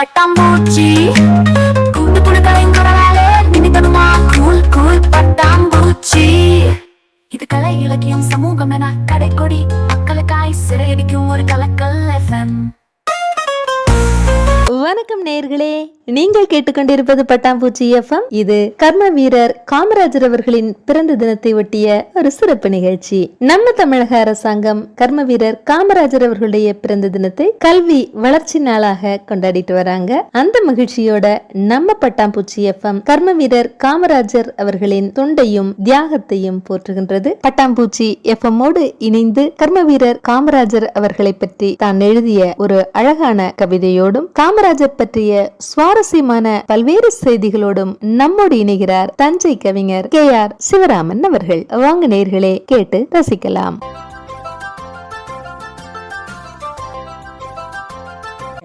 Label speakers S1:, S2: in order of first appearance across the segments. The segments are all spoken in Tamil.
S1: பட்டாம்பூச்சி. கூட்டு புழு கலைஞராலே நினைத்தனுமா கூல் கூல் பட்டாம்பூச்சி. இது கலை இலக்கியம் சமூகம் என கடைக்கொடி. மக்களுக்காய் சிறையடிக்கும் ஒரு கலக்கல் எஃப்எம்
S2: வணக்கம் நேர்களே. நீங்கள் கேட்டுக்கொண்டிருப்பது பட்டாம்பூச்சி எஃப்எம். இது கர்ம வீரர் காமராஜர் அவர்களின் பிறந்த தினத்தை ஒட்டிய ஒரு சிறப்பு நிகழ்ச்சி. நம்ம தமிழக அரசாங்கம் கர்ம வீரர் காமராஜர் அவர்களுடைய பிறந்த தினத்தை கல்வி வளர்ச்சி நாளாக கொண்டாடிட்டு வராங்க. அந்த மகிழ்ச்சியோட நம்ம பட்டாம்பூச்சி எஃப்எம் கர்ம வீரர் காமராஜர் அவர்களின் தொண்டையும் தியாகத்தையும் போற்றுகின்றது. பட்டாம்பூச்சி எஃப்எம்மோடு இணைந்து கர்ம வீரர் காமராஜர் அவர்களை பற்றி தான் எழுதிய ஒரு அழகான கவிதையோடும் காமராஜர் பற்றிய சுவாரஸ்யமான பல்வேறு செய்திகளோடும் நம்மோடு இணைகிறார் தஞ்சை கவிஞர் கே ஆர் சிவராமன் அவர்கள். வாங்க நேர்களே கேட்டு ரசிக்கலாம்.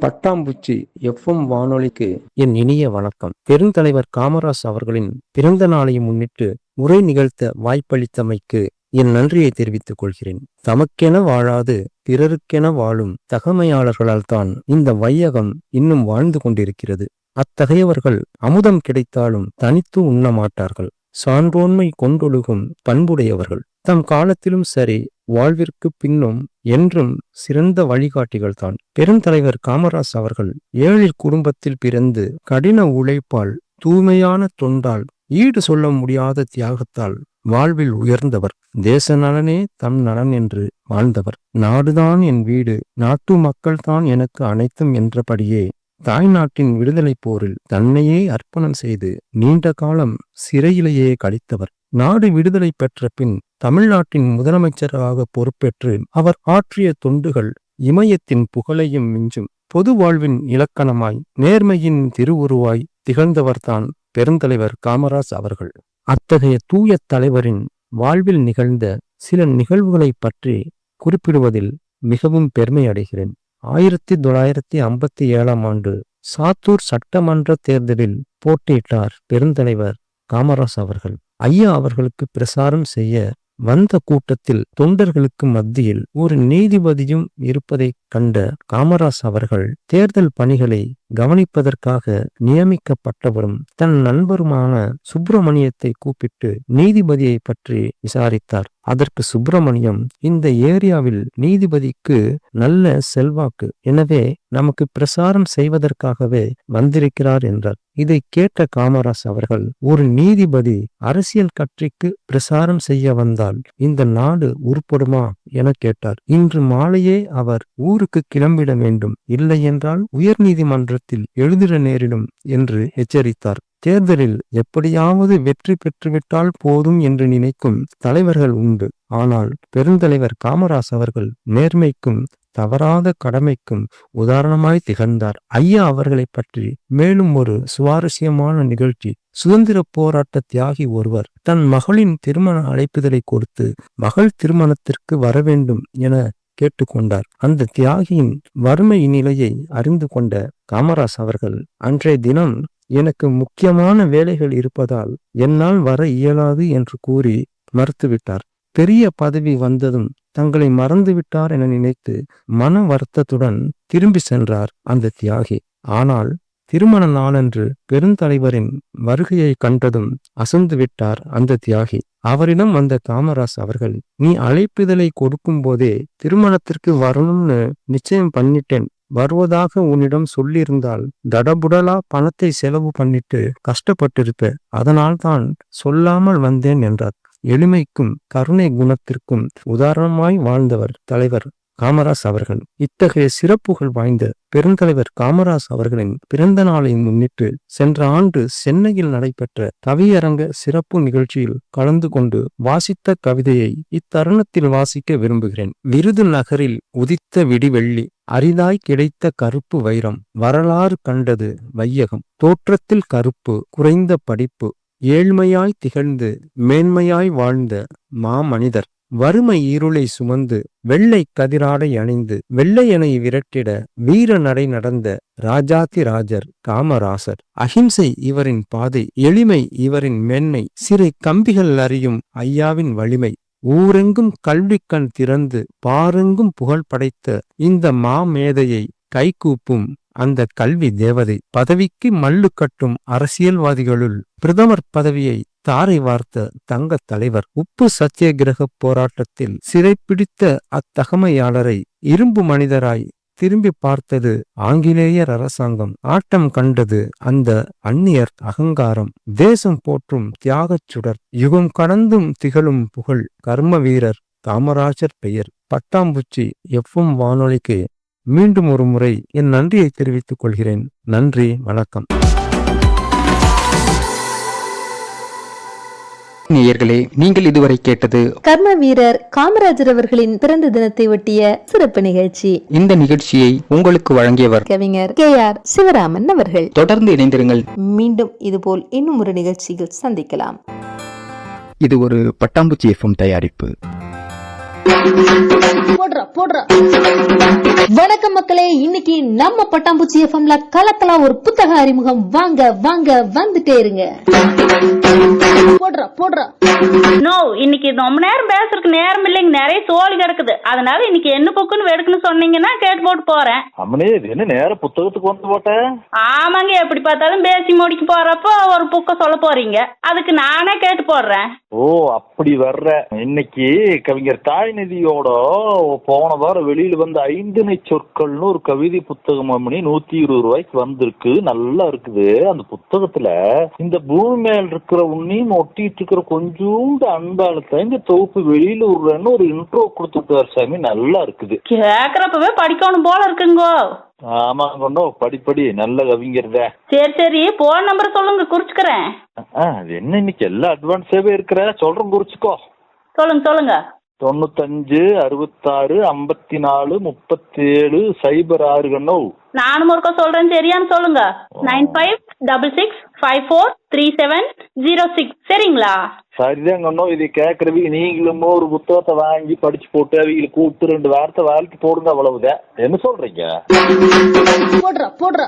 S3: பட்டாம்பூச்சி எஃப்எம் வானொலிக்கு என் இனிய வணக்கம். பெருந்தலைவர் காமராஜ் அவர்களின் பிறந்த நாளை முன்னிட்டு உரை நிகழ்த்த வாய்ப்பளித்தமைக்கு என் நன்றியை தெரிவித்துக் கொள்கிறேன். தமக்கென வாழாது பிறருக்கென வாழும் தகமையாளர்களால் தான் இந்த வையகம் இன்னும் வாழ்ந்து கொண்டிருக்கிறது. அத்தகையவர்கள் அமுதம் கிடைத்தாலும் தனித்து உண்ண மாட்டார்கள் சான்றோன்மை கொண்டொழுகும் பண்புடையவர்கள். தம் காலத்திலும் சரி வாழ்விற்கு பின்னும் என்றும் சிறந்த வழிகாட்டிகள் தான் பெருந்தலைவர் காமராஜ் அவர்கள் ஏழை குடும்பத்தில் பிறந்து கடின உழைப்பால் தூய்மையான தொண்டால் ஈடு சொல்ல முடியாத தியாகத்தால் வாழ்வில் உயர்ந்தவர். தேச நலனே தம் நலன் என்று வாழ்ந்தவர். நாடுதான் என் வீடு. நாட்டு மக்கள்தான் எனக்கு அனைத்தும் என்றபடியே தாய் நாட்டின் விடுதலைப் போரில் தன்னையே அர்ப்பணம் செய்து நீண்ட காலம் சிறையிலேயே கழித்தவர். நாடு விடுதலை பெற்ற பின் தமிழ்நாட்டின் முதலமைச்சராக பொறுப்பேற்று அவர் ஆற்றிய தொண்டுகள் இமயத்தின் புகழையும் மிஞ்சும். பொது வாழ்வின் இலக்கணமாய் நேர்மையின் திருவுருவாய் திகழ்ந்தவர்தான் பெருந்தலைவர் காமராஜ் அவர்கள். அத்தகைய தூய தலைவரின் வாழ்வில் நிகழ்ந்த சில நிகழ்வுகளைப் பற்றி குறிப்பிடுவதில் மிகவும் பெருமை அடைகிறேன். ஆயிரத்தி தொள்ளாயிரத்தி ஐம்பத்தி ஏழாம் ஆண்டு சாத்தூர் சட்டமன்ற தேர்தலில் போட்டியிட்டார் பெருந்தலைவர் காமராஜ் அவர்கள். ஐயா அவர்களுக்கு பிரசாரம் செய்ய வந்த கூட்டத்தில் தொண்டர்களுக்கு மத்தியில் ஒரு நீதிபதியும் இருப்பதைக் கண்ட காமராஜ் அவர்கள் தேர்தல் பணிகளை கவனிப்பதற்காக நியமிக்கப்பட்டவரும் தன் நண்பருமான சுப்பிரமணியத்தை கூப்பிட்டு நீதிபதியை பற்றி விசாரித்தார். அதற்கு சுப்பிரமணியம் இந்த ஏரியாவில் நீதிபதிக்கு நல்ல செல்வாக்கு. எனவே நமக்கு பிரசாரம் செய்வதற்காகவே வந்திருக்கிறார் என்றார். இதை கேட்ட காமராஜ் அவர்கள் ஒரு நீதிபதி அரசியல் கட்சிக்கு பிரசாரம் செய்ய வந்தால் இந்த நாடு உருப்படுமா? என கேட்டார். இன்று மாலையே அவர் ஊருக்கு கிளம்பிட வேண்டும். இல்லை என்றால் உயர் நீதிமன்றத்தில் எழுதிட நேரிடும் என்று எச்சரித்தார். தேர்தலில் எப்படியாவது வெற்றி பெற்றுவிட்டால் போதும் என்று நினைக்கும் தலைவர்கள் உண்டு. ஆனால் பெருந்தலைவர் காமராஜ் அவர்கள் நேர்மைக்கும் தவறாத கடமைக்கும் உதாரணமாய் திகழ்ந்தார். ஐயா அவர்களை பற்றி மேலும் ஒரு சுவாரஸ்யமான நிகழ்ச்சி. சுதந்திர போராட்ட தியாகி ஒருவர் தன் மகளின் திருமண அழைப்புதலை கொடுத்து மகள் திருமணத்திற்கு வர வேண்டும் என கேட்டுக்கொண்டார். அந்த தியாகியின் வறுமை நிலையை அறிந்து கொண்ட காமராஸ் அவர்கள் அன்றைய தினம் எனக்கு முக்கியமான வேலைகள் இருப்பதால் என்னால் வர இயலாது என்று கூறி மறுத்துவிட்டார். பெரிய பதவி வந்ததும் தங்களை மறந்துவிட்டார் என நினைத்து மன வருத்தத்துடன் திரும்பி சென்றார் அந்த தியாகி. ஆனால் திருமண நாளன்று பெருந்தலைவரின் வருகையை கண்டதும் அசந்து விட்டார் அந்த தியாகி. அவரிடம் வந்த காமராஸ் அவர்கள் நீ அழைப்பிதழை கொடுக்கும் போதே திருமணத்திற்கு வரணும்னு நிச்சயம் பண்ணிட்டேன். வருவதாக உன்னிடம் சொல்லியிருந்தால் தடபுடலா பணத்தை செலவு பண்ணிட்டு கஷ்டப்பட்டிருப்ப. அதனால்தான் சொல்லாமல் வந்தேன் என்றார். எளிமைக்கும் கருணை குணத்திற்கும் உதாரணமாய் வாழ்ந்தவர் தலைவர் காமராஜ் அவர்கள். இத்தகைய சிறப்புகள் வாய்ந்த பெருந்தலைவர் காமராஜ் அவர்களின் பிறந்த நாளை முன்னிட்டு சென்ற ஆண்டு சென்னையில் நடைபெற்ற கவியரங்க சிறப்பு நிகழ்ச்சியில் கலந்து கொண்டு வாசித்த கவிதையை இத்தருணத்தில் வாசிக்க விரும்புகிறேன். விருது நகரில் உதித்த விடிவெள்ளி அரிதாய் கிடைத்த கருப்பு வைரம் வரலாறு கண்டது வையகம் தோற்றத்தில் கருப்பு குறைந்த படிப்பு ஏழ்மையாய் திகழ்ந்து மேன்மையாய் வாழ்ந்த மாமனிதர் வறுமை இருளை சுமந்து வெள்ளை கதிராடை அணிந்து வெள்ளையனை விரட்டிட வீர நடை நடந்த ராஜாதி ராஜர் காமராசர். அஹிம்சை இவரின் பாதை எளிமை இவரின் மென்மை சிறை கம்பிகள் அறியும் ஐயாவின் வலிமை. ஊரெங்கும் கல்வி கண் திறந்து பாரெங்கும் புகழ் படைத்த இந்த மாமேதையை கைகூப்பும் அந்த கல்வி தேவதை. பதவிக்கு மல்லு கட்டும் அரசியல்வாதிகளுள் பிரதமர் பதவியை தாரை வார்த்த தங்க தலைவர் உப்பு சத்தியகிரக போராட்டத்தில் சிறைப்பிடித்த அத்தகமையாளரை இரும்பு மனிதராய் திரும்பி பார்த்தது ஆங்கிலேயர் அரசாங்கம். ஆட்டம் கண்டது அந்த அந்நியர் அகங்காரம். தேசம் போற்றும் தியாகச் சுடர். யுகம் கடந்தும் திகழும் புகழ். கர்ம வீரர் காமராஜர் பெயர். பட்டாம்பூச்சி எஃப்எம் வானொலிக்கு. மீண்டும் ஒரு முறை என் நன்றியை தெரிவித்துக் கொள்கிறேன். நன்றி வணக்கம்.
S4: நேயர்களே நீங்கள் இதுவரை கேட்டது
S2: கர்ம வீரர் காமராஜர் அவர்களின் பிறந்த தினத்தை ஒட்டிய சிறப்பு நிகழ்ச்சி.
S4: இந்த நிகழ்ச்சியை உங்களுக்கு வழங்கியவர்
S2: கவிஞர் கே ஆர் சிவராமன் அவர்கள்.
S4: தொடர்ந்து இணைந்திருங்கள்.
S2: மீண்டும் இதுபோல் இன்னும் ஒரு நிகழ்ச்சியில் சந்திக்கலாம்.
S4: இது ஒரு பட்டாம்பூச்சி எஃப்எம் தயாரிப்பு.
S2: போடுறா போடுறா. வணக்கம் மக்களே இன்னைக்கு நம்ம பட்டாம்பூச்சி எஃப்எம்ல கலக்கலா ஒரு புத்தக அறிமுகம். வாங்க வாங்க வந்துட்டே இருங்க. போடுறா போடுறா.
S5: நோ இன்னைக்கு ரொம்ப நேரம் பேசுறதுக்கு நேரம் இல்லைங்க. நிறைய சோழி கிடக்குது. அதனால இன்னைக்கு என்ன புக்குன்னு எடுக்கணும்னு சொன்னீங்கன்னா கேட்டு போட்டு போறேன்.
S6: அம்மனே இது என்ன நேரம் புத்தகத்துக்கு வந்து போட்ட?
S5: ஆமாங்க எப்படி பார்த்தாலும் பேசி முடிக்க போறப்போ ஒரு புக்கை சொல்ல போறீங்க. அதுக்கு நானே கேட்டு போடுறேன்.
S6: ஓ அப்படி வர்ற. இன்னைக்கு கவிஞர் தாய்நிதியோட போன வாரம் வெளியில வந்த ஐந்திணை சொற்கள்னு ஒரு கவிதை புத்தகம் அம்மனி நூத்தி இருபது ரூபாய்க்கு வந்திருக்கு. நல்லா இருக்குது. அந்த புத்தகத்துல இந்த பூமி மேல் இருக்கிற உன்னையும் ஒட்டிட்டு இருக்கிற கொஞ்சோண்டு அன்பாலத்தை இந்த தொகுப்பு வெளியில விடுறேன்னு ஒரு இன்ட்ரோ கொடுத்துட்டார் சாமி. நல்லா இருக்குது.
S5: கேக்குறப்பவே படிக்கணும் போல இருக்குங்கோ.
S6: ஆமா கொண்டோ படிப்படி நல்ல கவிஞர் தான்
S5: சரி சரி. போன் நம்பர் சொல்லுங்க குறிச்சுக்கிறேன்.
S6: என்ன இன்னைக்கு? எல்லாம் அட்வான்ஸாவே இருக்கிற? சொல்றேன் குறிச்சுக்கோ.
S5: சொல்லுங்க சொல்லுங்க.
S6: தொண்ணூத்தஞ்சு அறுபத்தாறு ஐம்பத்தி நாலு முப்பத்தேழு சைபர் ஆறு கண்ணோ
S5: நானும் ஒருக்கா சொல்றேன் சரியான்னு சொல்லுங்க. Nine five double six five four three seven zero six. சரிங்களா?
S6: சரிதான் கண்ணோ இதை கேட்கறவங்க நீங்களும் ஒரு புத்தகத்தை வாங்கி படிச்சு போட்டு அவங்களை கூப்பிட்டு ரெண்டு வாரத்தை வாழ்க்கை போடுங்க அவ்வளவுதான். என்ன சொல்றீங்க?
S2: போடுறா போடுறா.